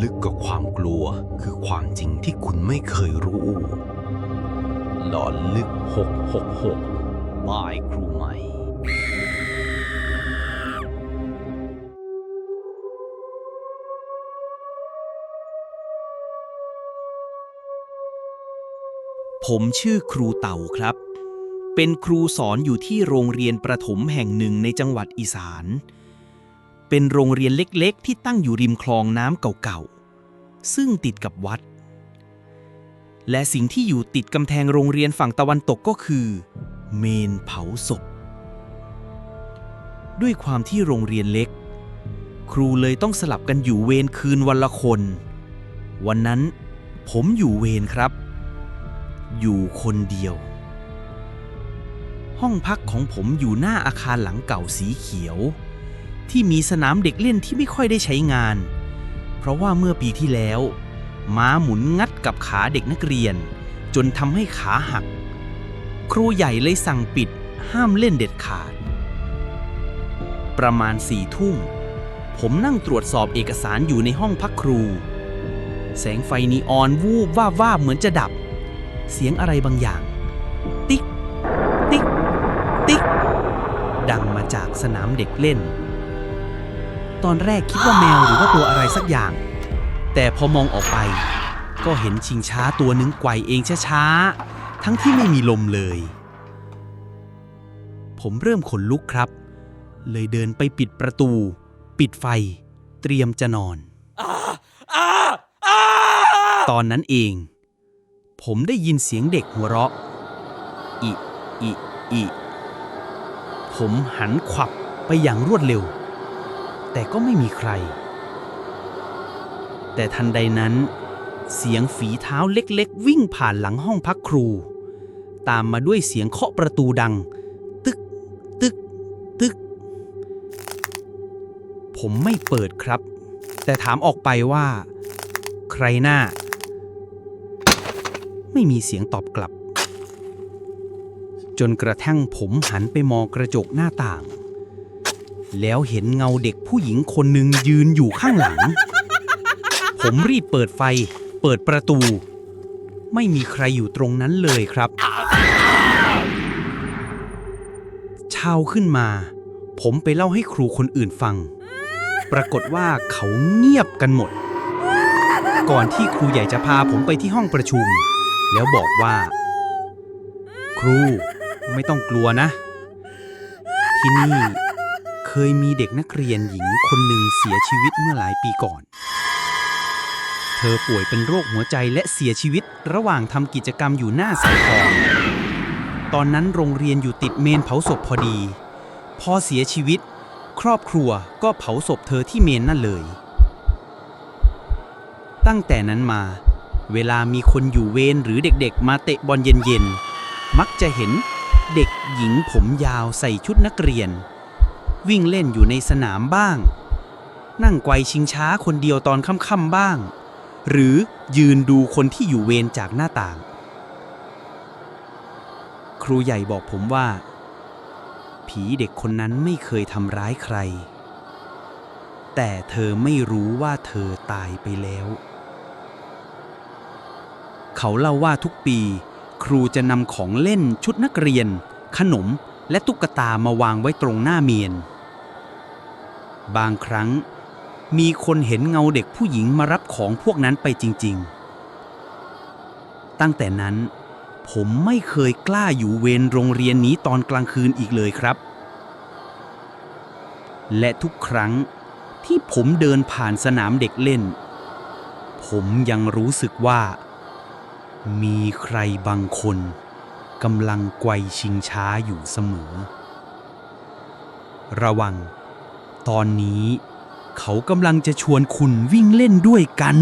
ลึกกว่าความกลัวคือความจริงที่คุณไม่เคยรู้ หลอนลึก 666บายครูใหม่ ผมชื่อครูเต่าครับ เป็นครูสอนอยู่ที่โรงเรียนประถมแห่งหนึ่งในจังหวัดอีสาน เป็นโรงเรียนเล็กๆ ที่ตั้งอยู่ริมคลองน้ำเก่าๆ ซึ่งติดกับวัด และสิ่งที่อยู่ติดกำแพงโรงเรียนฝั่งตะวันตกก็คือ เมนเผาศพ ด้วยความที่โรงเรียนเล็ก ครูเลยต้องสลับกันอยู่เวรคืนวันละคน วันนั้นผมอยู่เวรครับ อยู่คนเดียว ห้องพักของผมอยู่หน้าอาคารหลังเก่าสีเขียว ที่มีสนามเด็กเล่นที่ไม่ค่อยได้ใช้งาน เพราะว่าเมื่อปีที่แล้ว ม้าหมุนงัดกับขาเด็กนักเรียน จนทำให้ขาหัก ครูใหญ่เลยสั่งปิดห้ามเล่นเด็ดขาด ประมาณสี่ทุ่ม ผมนั่งตรวจสอบเอกสารอยู่ในห้องพักครู แสงไฟนีออนวูบว่าว่าเหมือนจะดับ เสียงอะไรบางอย่าง ติ๊ก ติ๊ก ติ๊ก ดังมาจากสนามเด็กเล่น ตอนแรกคิดว่าแมวหรือว่าตัวอะไรสักอย่าง แต่พอมองออกไป ก็เห็นชิงช้าตัวหนึ่งไกวเองช้าๆ ทั้งที่ไม่มีลมเลย ผมเริ่มขนลุกครับ เลยเดินไปปิดประตู ปิดไฟ เตรียมจะนอน ตอนนั้นเอง ผมได้ยินเสียงเด็กหัวเราะอิอิอิผมหันขวับไปอย่างรวดเร็ว แต่ก็ไม่มีใคร แต่ทันใดนั้น เสียงฝีเท้าเล็กๆ วิ่งผ่านหลังห้องพักครู ตามมาด้วยเสียงเคาะประตูดัง ตึก ตึก ตึก ผมไม่เปิดครับ แต่ถามออกไปว่า ใครหน้า ไม่มีเสียงตอบกลับ จนกระทั่งผมหันไปมองกระจกหน้าต่าง แล้วเห็นเงาเด็กผู้หญิงคนหนึ่งยืนอยู่ข้างหลัง ผมรีบเปิดไฟ เปิดประตู ไม่มีใครอยู่ตรงนั้นเลยครับ เช้าขึ้นมา ผมไปเล่าให้ครูคนอื่นฟัง ปรากฏว่าเขาเงียบกันหมด ก่อนที่ครูใหญ่จะพาผมไปที่ห้องประชุม แล้วบอกว่า ครูไม่ต้องกลัวนะ ที่นี่ เคยมีเด็กนักเรียนหญิงคนหนึ่งเสียชีวิตเมื่อหลายปีก่อน เธอป่วยเป็นโรคหัวใจและเสียชีวิตระหว่างทำกิจกรรมอยู่หน้าเสาทอง ตอนนั้นโรงเรียนอยู่ติดเมนเผาศพพอดี พอเสียชีวิต ครอบครัวก็เผาศพเธอที่เมนนั่นเลย ตั้งแต่นั้นมา เวลามีคนอยู่เวรหรือเด็กๆ มาเตะบอลเย็นๆ มักจะเห็นเด็กหญิงผมยาวใส่ชุดนักเรียน วิ่งเล่นอยู่ในสนามบ้าง นั่งไกวชิงช้าคนเดียวตอนค่ำๆบ้าง หรือยืนดูคนที่อยู่เวรจากหน้าต่าง ครูใหญ่บอกผมว่า ผีเด็กคนนั้นไม่เคยทำร้ายใคร แต่เธอไม่รู้ว่าเธอตายไปแล้ว เขาเล่าว่าทุกปี ครูจะนำของเล่นชุดนักเรียน ขนมและตุ๊กตามาวางไว้ตรงหน้าเมียน บางครั้ง มีคนเห็นเงาเด็กผู้หญิงมารับของพวกนั้นไปจริง ๆ ตั้งแต่นั้น ผมไม่เคยกล้าอยู่เวรโรงเรียนนี้ตอนกลางคืนอีกเลยครับ และทุกครั้งที่ผมเดินผ่านสนามเด็กเล่น ผมยังรู้สึกว่า มีใครบางคนกำลังไกวชิงช้าอยู่เสมอ ระวัง ตอนนี้ เขากำลังจะชวนคุณวิ่งเล่นด้วยกัน